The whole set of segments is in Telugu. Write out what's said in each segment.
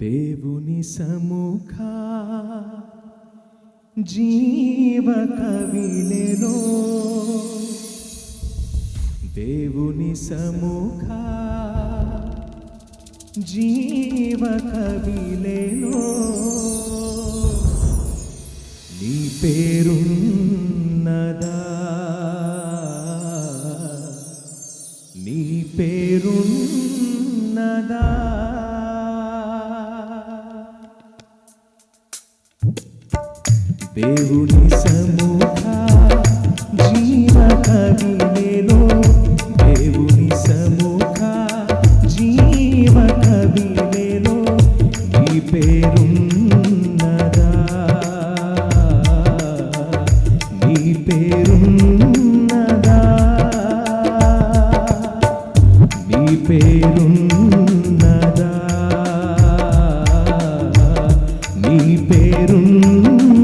దేవుని సముఖ జీవ కవిలెలో దేవుని సముఖ జీవ కవిలెలో నీ పేరున్నదా? నీ పేరున్నదా? దేవుని సముఖ జీవ కవిలేలో దేవుని సముఖ జీవ కవిలేలో నీ పేరున్నదా. నీ పేరున్నదా. నీ పేరున్నదా. నీ పేరున్నదా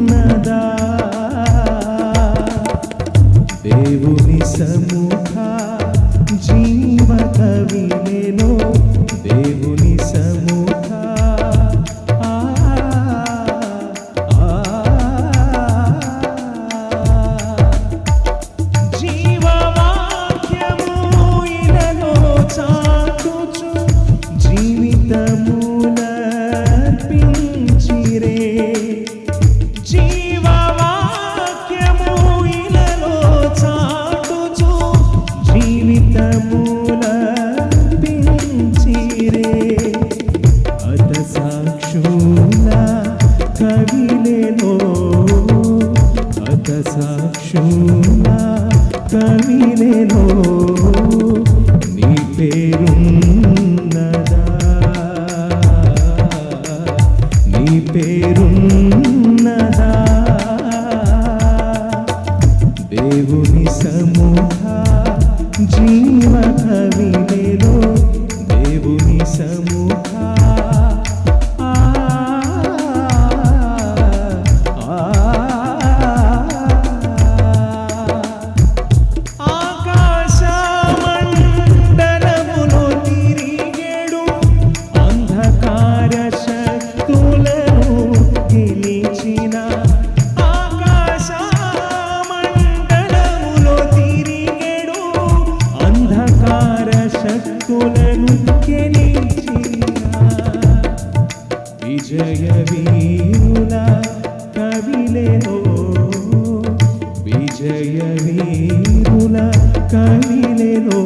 జీవితమునర్పించిరే జీవవాక్యము ఇలలో చాటుచు జీవితమునర్పించిరే అత సాక్షుల కవిలేలో అత సాక్షుల కవిలేలో నీ పేరు నీ పేరున్నదా? దేవుని సముఖ జీవ కవి శక్తులను విజయ వీరుల కవిలేలో విజయ వీరుల కవిలేలో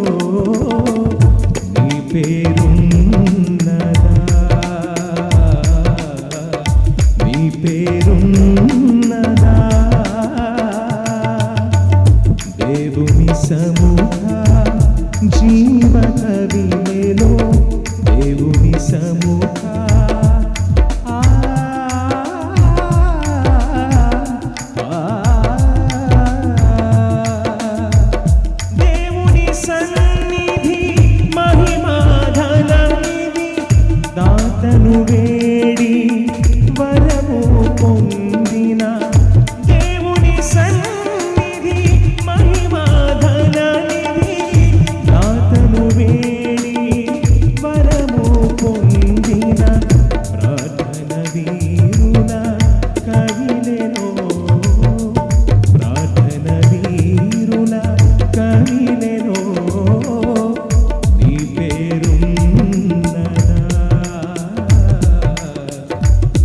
సముఖ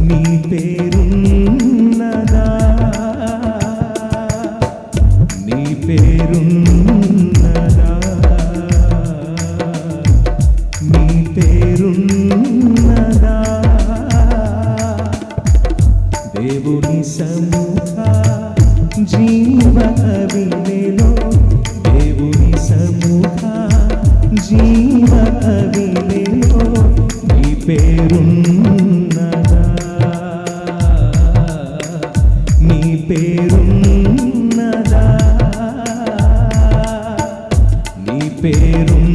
నీ పేరున్నదా? నీ పేరున్నదా? నీ పేరున్నదా? దేవుని సముఖ జీవ కవిలేలో దేవుని సముఖ జీవ కవిలేలో నీ పేరున్నదా பேரும்